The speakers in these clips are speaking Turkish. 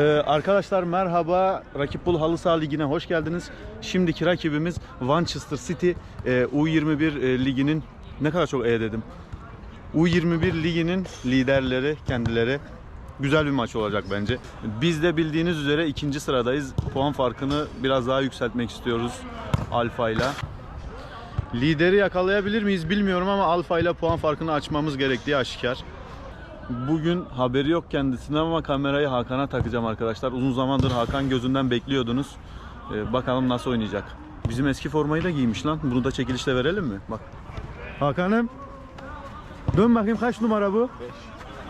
Ee, arkadaşlar merhaba. Rakip Bul Halı Saha Ligi'ne hoş geldiniz. Şimdiki rakibimiz Manchester City e, U21 e, liginin ne kadar çok E dedim. U21 liginin liderleri kendileri. Güzel bir maç olacak bence. Biz de bildiğiniz üzere ikinci sıradayız. Puan farkını biraz daha yükseltmek istiyoruz Alfa ile. Lideri yakalayabilir miyiz bilmiyorum ama Alfa ile puan farkını açmamız gerektiği aşikar. Bugün haberi yok kendisine ama kamerayı Hakan'a takacağım arkadaşlar. Uzun zamandır Hakan gözünden bekliyordunuz. Ee, bakalım nasıl oynayacak. Bizim eski formayı da giymiş lan. Bunu da çekilişte verelim mi? Bak. Hakan'ım. Dön bakayım kaç numara bu?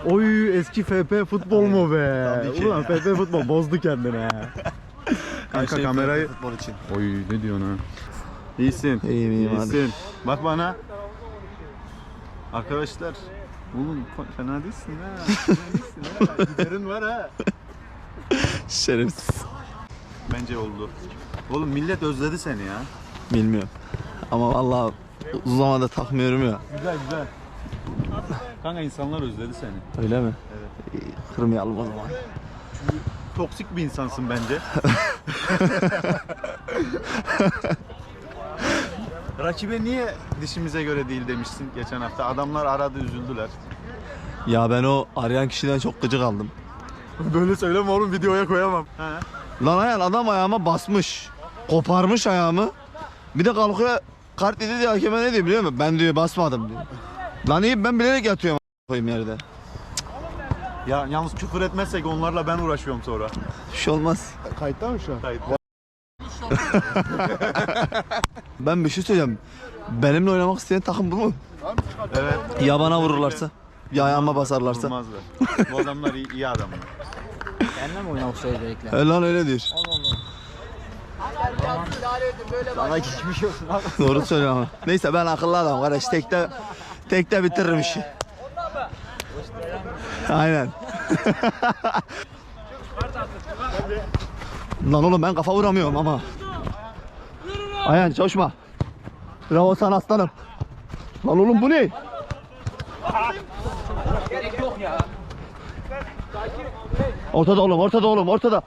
5. Oy eski FP futbol mu be? Tabii ki. Ulan FP futbol bozdu kendini ha. Kanka şey kamerayı... futbol için. Oy ne diyorsun ha? İyisin. İyiyim, iyiyim. İyisin. Bak bana. Arkadaşlar. Oğlum fena değilsin ha. Fena değilsin ha. Giderin var ha. Şerefsiz. Bence oldu. Oğlum millet özledi seni ya. Bilmiyorum. Ama vallahi uzun zamandır takmıyorum ya. Güzel güzel. Kanka insanlar özledi seni. Öyle mi? Evet. İyi, Kırmayalım o zaman. Toksik bir insansın bence. Rakibe niye dişimize göre değil demişsin geçen hafta. Adamlar aradı üzüldüler. Ya ben o arayan kişiden çok gıcık aldım. Böyle söyleme oğlum videoya koyamam. He. Lan ayağın adam ayağıma basmış. Koparmış ayağımı. Bir de kalkıyor kart dedi diye hakeme ne diyor biliyor musun? Ben diyor basmadım diyor. Lan iyi ben bilerek yatıyorum koyayım yerde. Ya yalnız küfür etmezsek onlarla ben uğraşıyorum sonra. Bir şey olmaz. Kayıtta mı şu an? Kayıt. Ben bir şey söyleyeceğim. Benimle oynamak isteyen takım bu mu? Evet. Ya bana vururlarsa? Ya ayağıma basarlarsa? Vurmazlar. Bu adamlar iyi, iyi adamlar. Seninle mi oynamak söyleyecekler? E lan öyle diyor. Sana geçmiş olsun abi. Doğru söylüyor ama. Neyse ben akıllı adamım kardeş. Tekte, tekte bitiririm işi. Aynen. Lan oğlum ben kafa vuramıyorum ama. Ayhan çalışma. Bravo sana aslanım. Lan oğlum bu ne? Ortada oğlum, ortada oğlum, ortada.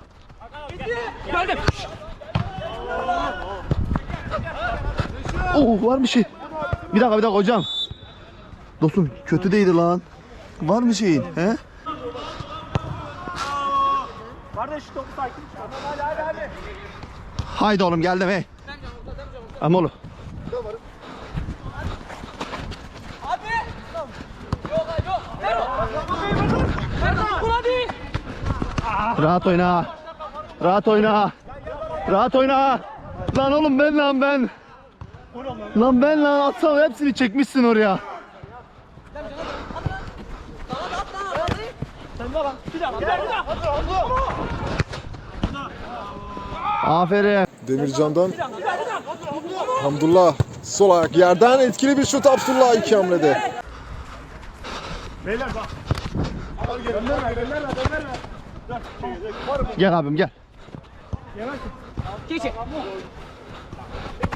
Oo var bir şey. Bir dakika bir dakika hocam. Dostum kötü değildi lan. Var mı şeyin? He? Kardeş topu sakin. Hadi hadi hadi. Haydi oğlum geldim hey. Ama oğlum. Rahat oyna. Rahat oyna. Rahat oyna. Lan oğlum ben lan ben. Lan ben lan atsam hepsini çekmişsin oraya. Aferin. Demircan'dan Hamdullah sol ayak yerden etkili bir şut Abdullah iki hamlede. Gel abim gel.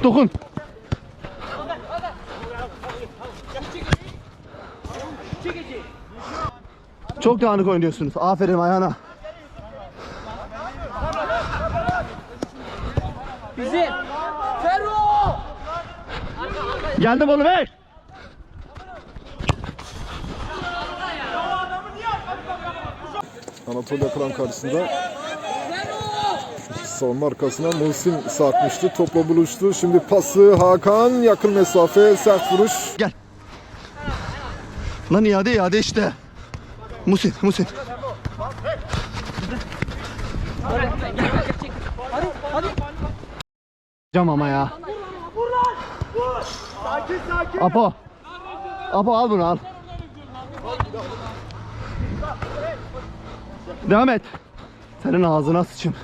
Dokun. Çok dağınık oynuyorsunuz. Aferin ayağına. Bizim. Ferro. Geldim oğlum hey. Anatolia Kram karşısında savunma arkasına Muhsin sarkmıştı. Topla buluştu. Şimdi pası Hakan yakın mesafe sert vuruş. Lan iade iade işte. Musin Musin. Cam ama ya. Apo. Apo al bunu al. Devam et. Senin ağzına sıçayım.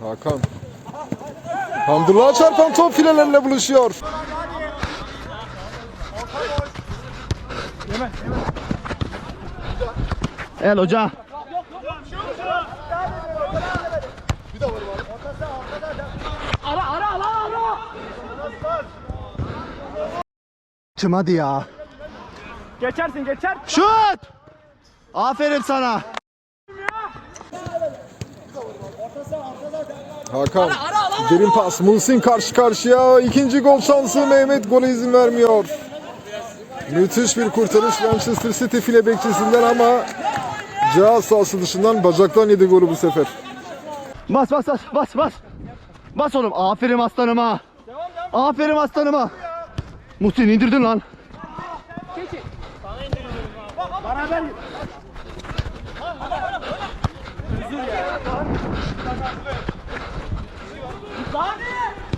Hakan. Hamdullah'a çarpan top filelerle buluşuyor. Yeme. El hoca. Ara ara ara ara. Tüm hadi ya. Geçersin geçer. Şut. Aferin sana. Hakan. Derin pas. Muhsin karşı karşıya. ikinci gol şansı. Mehmet gole izin vermiyor. Müthiş bir kurtarış Manchester City file bekçisinden ama cihaz sahası dışından bacaktan yedi golü bu sefer. Bas bas bas bas bas. Bas oğlum. Aferin aslanıma. Aferin aslanıma. Muhsin indirdin lan.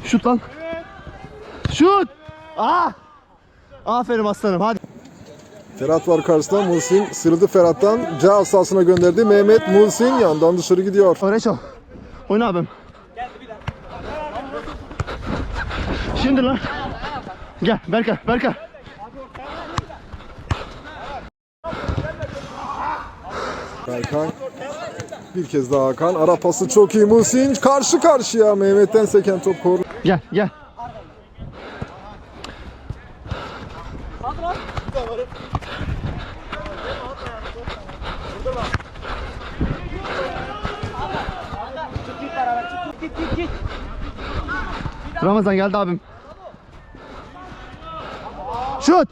Şut lan. Şut. Aa. Aferin aslanım hadi. Ferhat var karşısında. Muhsin sıyrıldı Ferhat'tan. Cihaz sahasına gönderdi. Mehmet Muhsin yandan dışarı gidiyor. Reço. Oyna abim. Şimdi lan. Gel Berkay Berkay. Berkay. Bir kez daha Hakan. Ara pası çok iyi. Muhsin karşı karşıya. Mehmet'ten seken top koru. Gel gel. Ramazan geldi abim. Şut.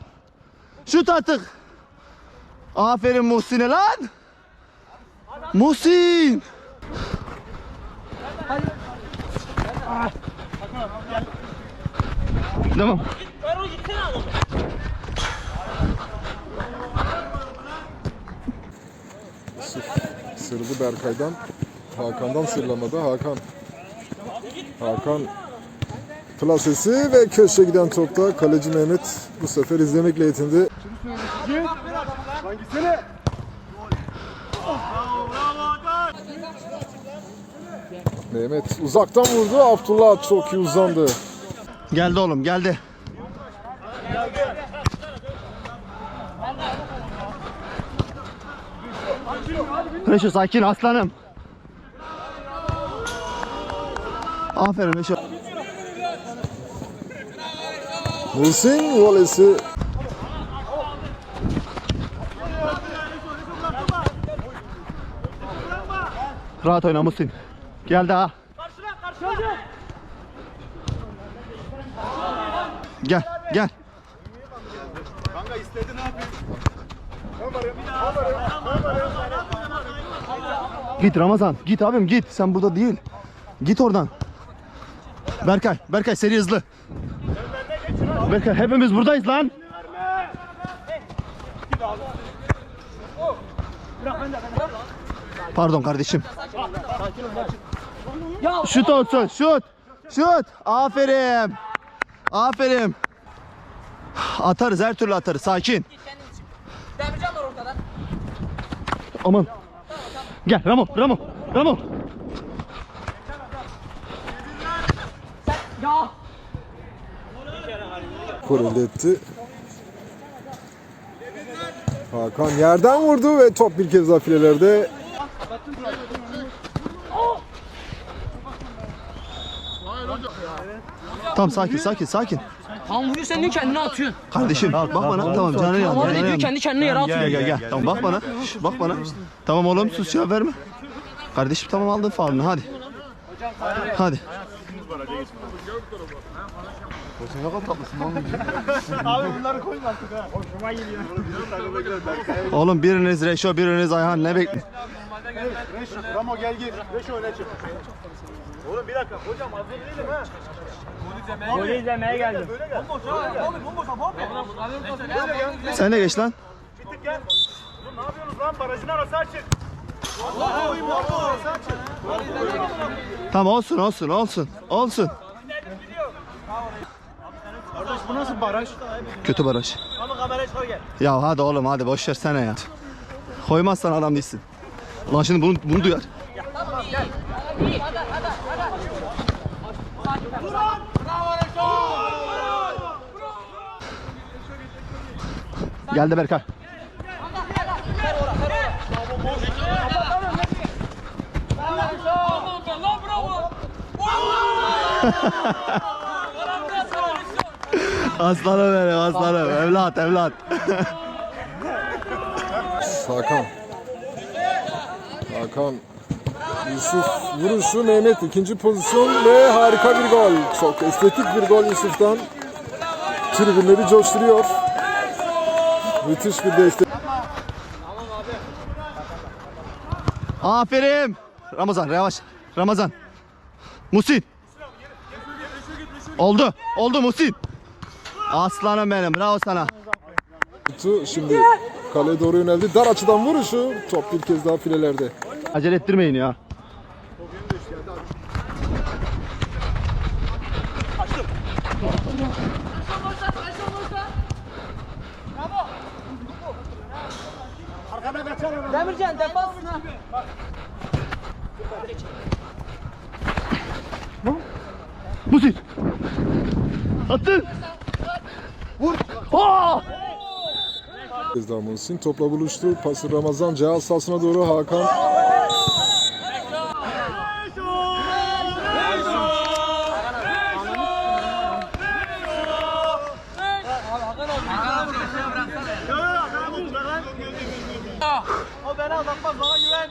Şut artık. Aferin Muhsin'e lan. Muhsin. Tamam. Sırdı Berkay'dan. Hakan'dan sırlamadı. Hakan. Hakan plasesi ve köşe giden topta kaleci Mehmet bu sefer izlemekle yetindi. Mehmet uzaktan vurdu. Abdullah çok iyi uzandı. Geldi oğlum geldi. Reşo sakin aslanım. Aferin Reşo. Muhsin volesi Rahat oyna Musin. Geldi ha. Gel gel. Git Ramazan. Git abim git. Sen burada değil. Git oradan. Berkay. Berkay seri hızlı. Berkay hepimiz buradayız lan. Pardon kardeşim. Şut olsun şut. Şut. Aferin. Aferin. Atarız her türlü atarız sakin. Demircan var ortada. Aman. Gel Ramo Ramo Ramo. Ya. Elde etti. Hakan yerden vurdu ve top bir kez daha filelerde. Tamam sakin sakin sakin. Tam vuruyor sen niye kendini atıyorsun? Kardeşim bak bana tamam canı yandı. Ama diyor kendi kendine yere atıyor. Gel gel gel. Tamam bak bana. Şş, bak bana. Tamam oğlum sus ya verme. Kardeşim tamam aldın faulünü hadi. Hadi. Oğlum biriniz Reşo biriniz Ayhan ne bekle? Golü izlemeye geldim. Sen de geç lan. Tamam olsun olsun olsun. Olsun. Bu nasıl baraj? Kötü baraj. Ama kameraya çıkar gel. Ya hadi oğlum hadi boş versene ya. Koymazsan adam değilsin. Lan şimdi bunu, bunu duyar. Geldi Berkay. Aslanım benim aslanım. Evlat evlat. Hakan. Hakan. Yusuf vuruşu Mehmet ikinci pozisyon ve harika bir gol. Çok estetik bir gol Yusuf'tan. Tribünleri coşturuyor. Müthiş bir destek. Aferin. Ramazan yavaş. Ramazan. Musin. Oldu. Oldu Musin. Aslanım benim. Bravo sana. Şimdi kaleye doğru yöneldi. Dar açıdan vuruşu. Top bir kez daha filelerde. Acele ettirmeyin ya. Demircan defansına. Musin. Attın. Vur. Aa! Bir kez daha Muhsin topla buluştu. Pası Ramazan cihaz sahasına doğru Hakan. O beni aldatmaz bana güven.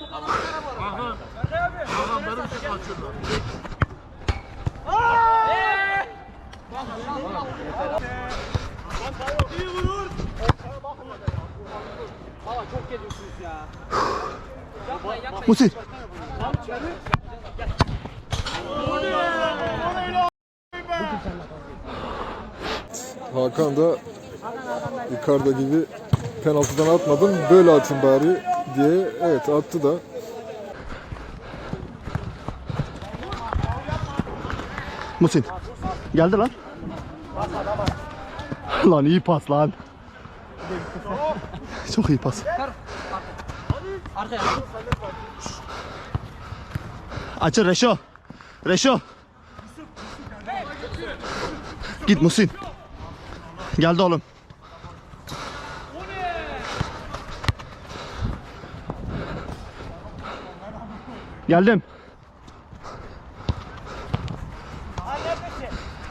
Musin. Hakan da Icardi gibi penaltıdan atmadım böyle atın bari diye evet attı da Musin. Geldi lan. lan iyi pas lan. Çok iyi pas. Arkaya. Açın Reşo. Reşo. Git Musin. Geldi oğlum. Geldim.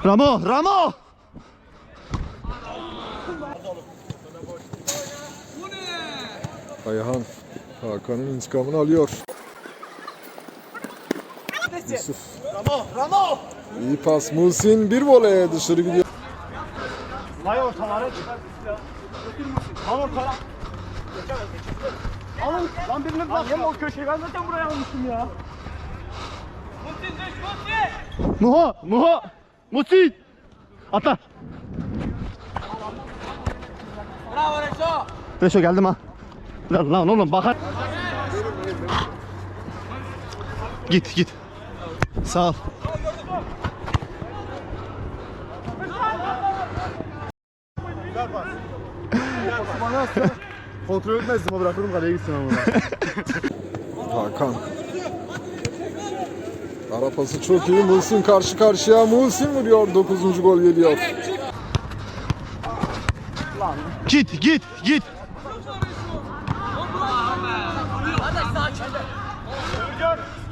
Ramo, Ramo. Ayhan Hakan'ın intikamını alıyor. Yusuf. Ramo, Ramo. İyi pas Muhsin bir voleye dışarı gidiyor. Vay ortalara çıkar ya. Al ortaya. Alın lan birini bak. Yem o köşeyi ben zaten buraya almıştım ya. Muho, Muho. Musin. Atla. Bravo Reşo. Reşo geldim ha. Lan, lan oğlum bakar. Git git. Sağ ol. Kontrol etmezdim o bırakırım kaleye gitsin ama. Hakan. Ara pası çok iyi. Muhsin karşı karşıya. Muhsin vuruyor. 9. gol geliyor. Git git git.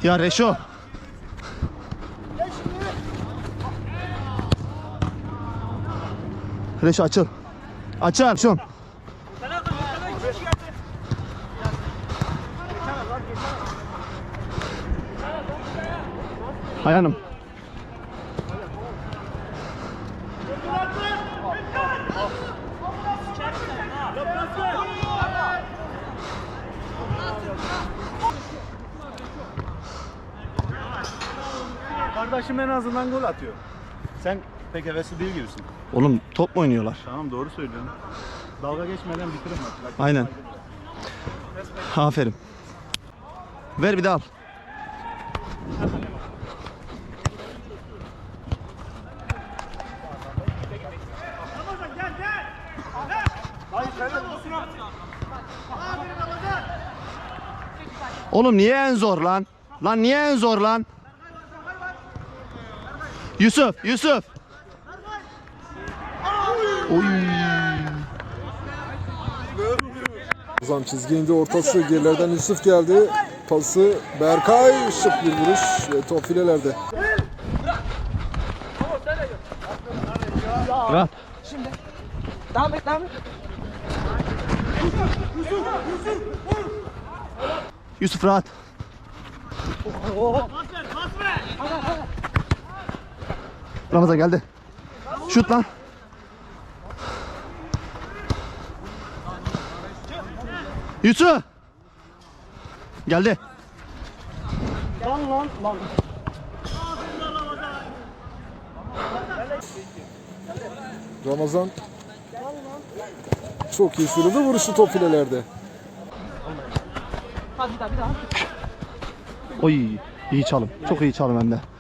Ya Reşo. Reşo açıl. Açıl. Şun. Ayhanım. Kardeşim en azından gol atıyor. Sen pek hevesli değil gibisin. Oğlum top mu oynuyorlar? Tamam doğru söylüyorsun. Dalga geçmeden bitirin maçı. Aynen. Aferin. Ver bir daha al. Oğlum niye en zor lan? Lan niye en zor lan? Yusuf, Yusuf. Oy. Ramazan çizgi indi ortası gerilerden Yusuf geldi. Pası Berkay şık bir vuruş ve top filelerde. Rahat. Şimdi. Devam et devam et. Yusuf rahat. Ramazan geldi. Şut lan. Yusuf. Geldi. Ramazan çok iyi sırıldı vuruşu top filelerde. Hadi bir daha bir daha. Oy iyi çalım. Çok iyi çalım hem de.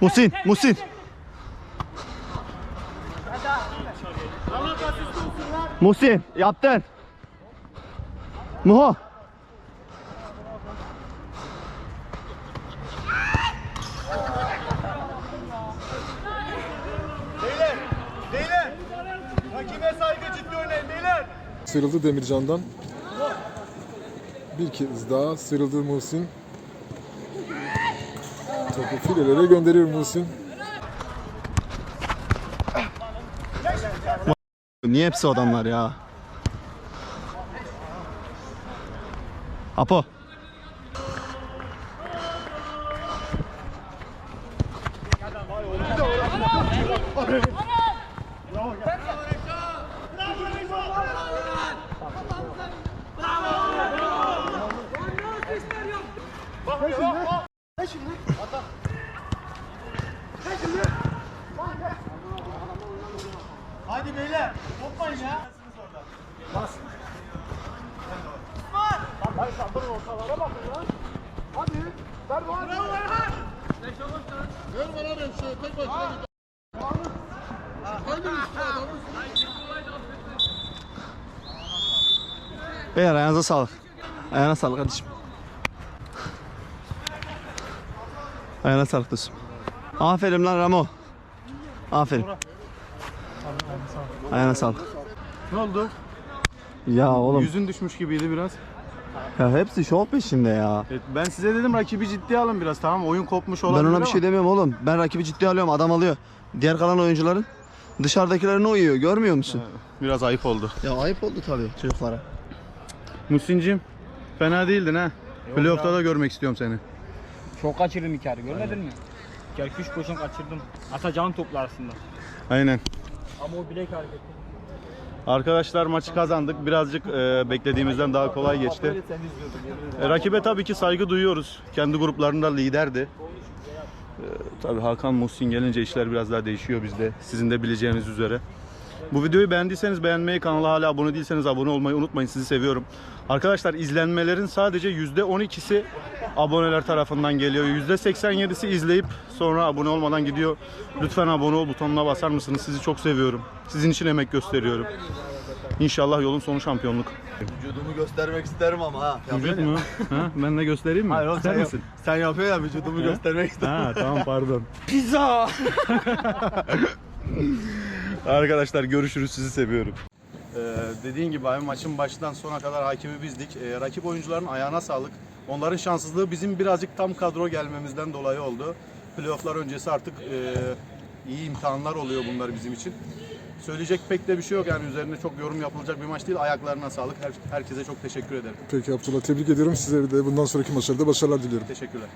Musin, Musin. Musin, yaptın. Muho. Rakibe saygı ciddi oynayın beyler. Sıyrıldı Demircan'dan. Bir kez daha sıyrıldı Muhsin. Topu filelere gönderiyor Muhsin. Niye hepsi adamlar ya? Apo. Hadi beyler. Toplayın ya. Ayağınıza sağlık. Ayağına sağlık kardeşim. Ayağına sağlık dostum. Aferin lan Ramo. Aferin. Ayağına sağlık. Ne oldu? Ya oğlum Yüzün düşmüş gibiydi biraz. ya hepsi şov peşinde ya. Evet, ben size dedim rakibi ciddiye alın biraz tamam oyun kopmuş Ben olabilir ona bir ama şey demiyorum oğlum. Ben rakibi ciddiye alıyorum. Adam alıyor. Diğer kalan oyuncuların dışarıdakilerine uyuyor. Görmüyor musun? biraz ayıp oldu. Ya ayıp oldu tabii çocuklara. Muhsin'cim fena değildin ha. Playoff'ta da görmek istiyorum seni. Çok kaçırdım kere görmedin mi? Kere üç pozisyon kaçırdım. Atacağım toplar aslında. Aynen. Ama o bilek hareketi. Arkadaşlar maçı kazandık. Birazcık e, beklediğimizden daha kolay geçti. E, rakibe tabii ki saygı duyuyoruz. Kendi gruplarında liderdi. E, tabii Hakan Muhsin gelince işler biraz daha değişiyor bizde. Sizin de bileceğiniz üzere. Bu videoyu beğendiyseniz beğenmeyi, kanala hala abone değilseniz abone olmayı unutmayın. Sizi seviyorum. Arkadaşlar izlenmelerin sadece %12'si aboneler tarafından geliyor. %87'si izleyip sonra abone olmadan gidiyor. Lütfen abone ol butonuna basar mısınız? Sizi çok seviyorum. Sizin için emek gösteriyorum. İnşallah yolun sonu şampiyonluk. Vücudumu göstermek isterim ama ha. Vücut mu? ha, ben de göstereyim mi? Hayır oğlum sen, misin? sen yapıyor ya vücudumu göstermek isterim. Ha tamam pardon. Pizza! Arkadaşlar görüşürüz sizi seviyorum. Ee, dediğin gibi abi maçın başından sona kadar hakimi bizdik. Ee, rakip oyuncuların ayağına sağlık. Onların şanssızlığı bizim birazcık tam kadro gelmemizden dolayı oldu. Playoff'lar öncesi artık e, iyi imtihanlar oluyor bunlar bizim için. Söyleyecek pek de bir şey yok yani üzerine çok yorum yapılacak bir maç değil. Ayaklarına sağlık. Her, herkese çok teşekkür ederim. Peki Abdullah tebrik ediyorum. Size de bundan sonraki maçlarda başarılar diliyorum. Teşekkürler.